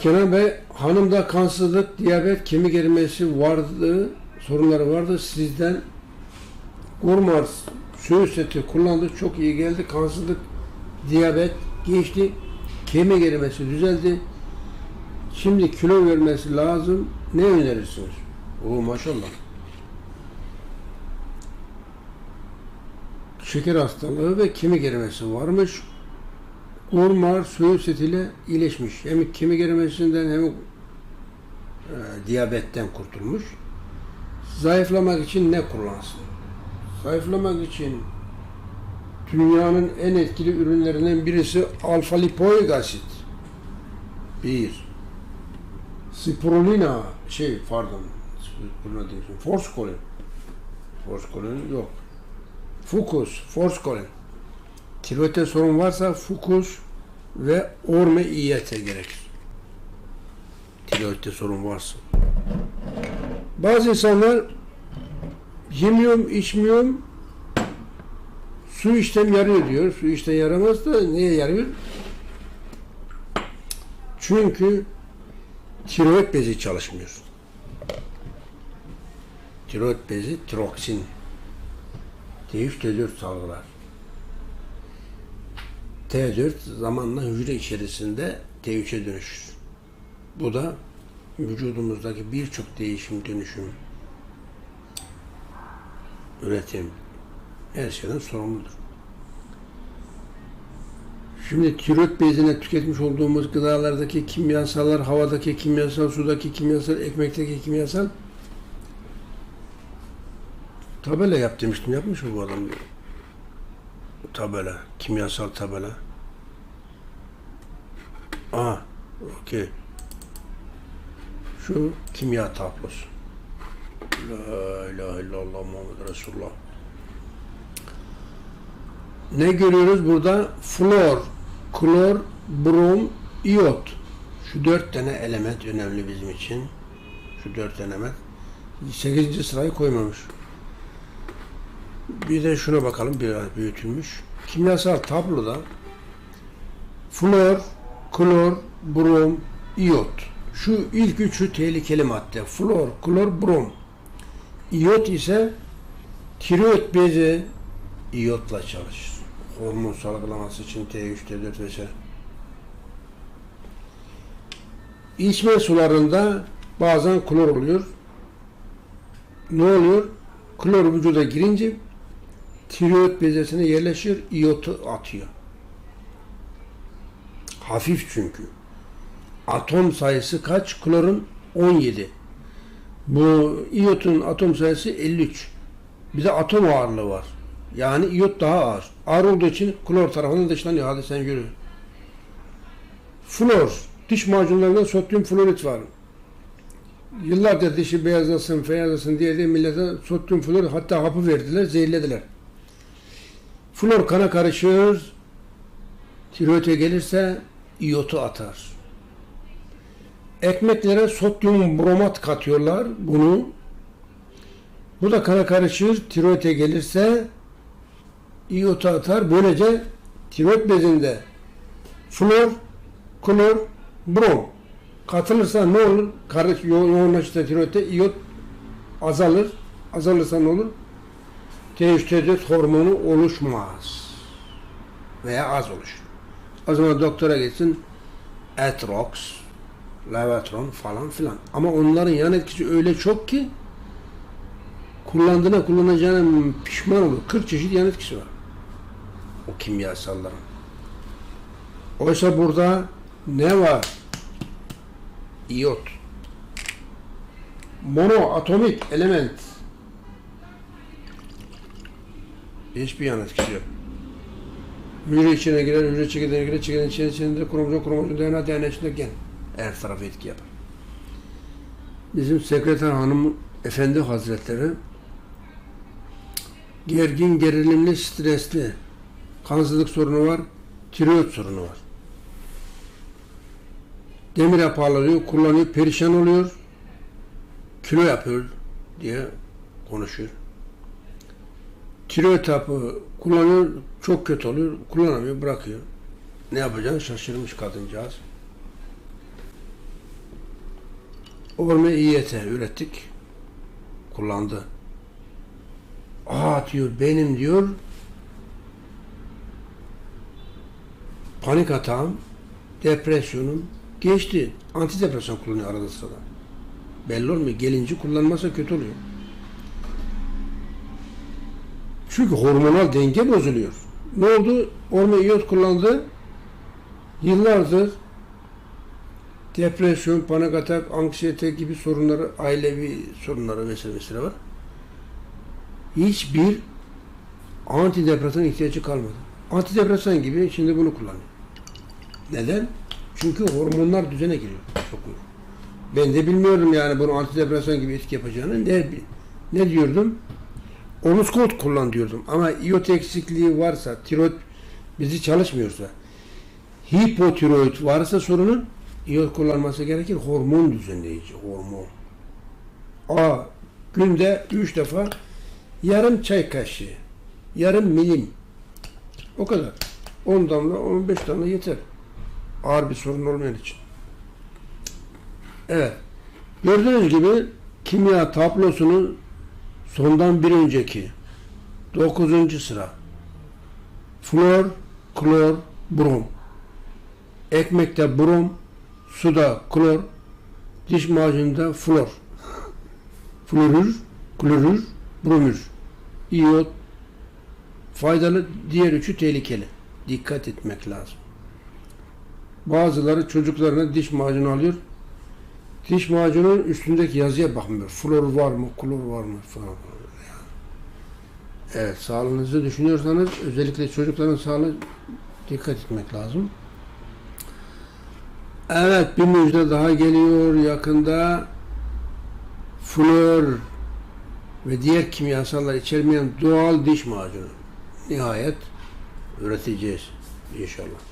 Kenan Bey, hanımda kansızlık, diyabet, kemik erimesi vardı, sorunları vardı. Sizden Urmar söğüt seti kullandı, çok iyi geldi. Kansızlık, diyabet geçti, kemik erimesi düzeldi. Şimdi kilo vermesi lazım. Ne önerirsiniz? Oo maşallah. Şeker hastalığı ve kemik erimesi varmış. Urmar söğüt setiyle iyileşmiş. Hem kemik erimesinden hem e, diyabetten kurtulmuş. Zayıflamak için ne kullansın? Zayıflamak için dünyanın en etkili ürünlerinden birisi alfa lipoik asit. Bir. Spirulina şey pardon. Spirulina diyorsun. Forskolin. Forskolin yok. Fukus, forskolin. Tiroidde sorun varsa fukus ve orme iyiyete gerekir. Tiroidde sorun varsa. Bazı insanlar yemiyorum, içmiyorum, su içtem yarıyor diyor. Su içten yaramaz da niye yarıyor? Çünkü tiroid bezi çalışmıyor. Tiroid bezi tiroksin. T3 T4 salgılar. T4 zamanla hücre içerisinde T3'e dönüşür. Bu da vücudumuzdaki birçok değişim, dönüşüm, üretim, her şeyden sorumludur. Şimdi tiroid bezine tüketmiş olduğumuz gıdalardaki kimyasallar, havadaki kimyasal, sudaki kimyasal, ekmekteki kimyasal tabela yap demiştim. Yapmış mı bu adam? Tabela, kimyasal tabela. Aa, okey. Şu kimya tablosu. La ilahe illallah Muhammed Resulullah. Ne görüyoruz burada? Flor, klor, brom, iot. Şu dört tane element önemli bizim için. Şu dört element. Sekizinci sırayı koymamış. Bir de şuna bakalım biraz büyütülmüş. Kimyasal tabloda flor, klor, brom, iot. Şu ilk üçü tehlikeli madde. Flor, klor, brom. İyot ise tiroid bezi iyotla çalışır. Hormon salgılaması için T3, T4 vesaire. İçme sularında bazen klor oluyor. Ne oluyor? Klor vücuda girince tiroid bezesine yerleşir, iyotu atıyor. Hafif çünkü. Atom sayısı kaç? Klorun 17. Bu iyotun atom sayısı 53. Bir de atom ağırlığı var. Yani iyot daha ağır. Ağır olduğu için klor tarafından dışlanıyor. Hadi sen yürü. Flor. Diş macunlarında sodyum florit var. Yıllardır dişi beyazlasın, beyazlasın diye de millete sodyum flor hatta hapı verdiler, zehirlediler. Flor kana karışır, tiroide gelirse iyotu atar. Ekmeklere sodyum bromat katıyorlar bunu. Bu da kana karışır, tiroide gelirse iyotu atar. Böylece tiroid bezinde flor, klor, brom katılırsa ne olur? Karış yo yoğunlaşırsa tiroidde iyot azalır. Azalırsa ne olur? T3 T4 hormonu oluşmaz. Veya az oluşur. O zaman doktora gitsin Etrox, Levatron falan filan. Ama onların yan etkisi öyle çok ki kullandığına kullanacağına pişman olur. 40 çeşit yan etkisi var. O kimyasalların. Oysa burada ne var? İyot. Monoatomik element. Hiçbir yan etkisi yok. Hücre içine girer, hücre çekirdeğine girer, çekirdeğin içine, içinde kromozom, kromozom, DNA, DNA içinde gen. Her tarafa etki yapar. Bizim sekreter hanım efendi hazretleri gergin, gerilimli, stresli, kansızlık sorunu var, tiroid sorunu var. Demir yaparlanıyor, kullanıyor, perişan oluyor, kilo yapıyor diye konuşuyor. Tiroid hapı kullanıyor, çok kötü oluyor, kullanamıyor, bırakıyor. Ne yapacağını şaşırmış kadıncağız. Orme İYT ürettik. Kullandı. Aa diyor benim diyor panik atağım, depresyonum geçti. Antidepresan kullanıyor arada sırada. Belli olmuyor. Gelince kullanmasa kötü oluyor. Çünkü hormonal denge bozuluyor. Ne oldu? Orme iyot kullandı. Yıllardır depresyon, panik atak, anksiyete gibi sorunları, ailevi sorunları vesaire vesaire var. Hiçbir antidepresan ihtiyacı kalmadı. Antidepresan gibi şimdi bunu kullanıyor. Neden? Çünkü hormonlar düzene giriyor. Sokuyor. Ben de bilmiyordum yani bunu antidepresan gibi etki yapacağını. Ne, ne diyordum? Omuzkot kullan diyordum. Ama iot eksikliği varsa, tiroid bizi çalışmıyorsa, hipotiroid varsa sorunun iot kullanması gerekir. Hormon düzenleyici, hormon. A. Günde 3 defa yarım çay kaşığı, yarım milim. O kadar. 10 damla, 15 damla yeter. Ağır bir sorun olmayan için. Evet. Gördüğünüz gibi kimya tablosunun sondan bir önceki 9. sıra flor, klor, brom. Ekmekte brom, suda klor, diş macununda flor. Florür, klorür, bromür. İyot faydalı, diğer üçü tehlikeli. Dikkat etmek lazım. Bazıları çocuklarına diş macunu alıyor. Diş macunun üstündeki yazıya bakmıyor. Flor var mı, klor var mı falan. Evet, sağlığınızı düşünüyorsanız özellikle çocukların sağlığı dikkat etmek lazım. Evet, bir müjde daha geliyor yakında. Flor ve diğer kimyasallar içermeyen doğal diş macunu. Nihayet üreteceğiz inşallah.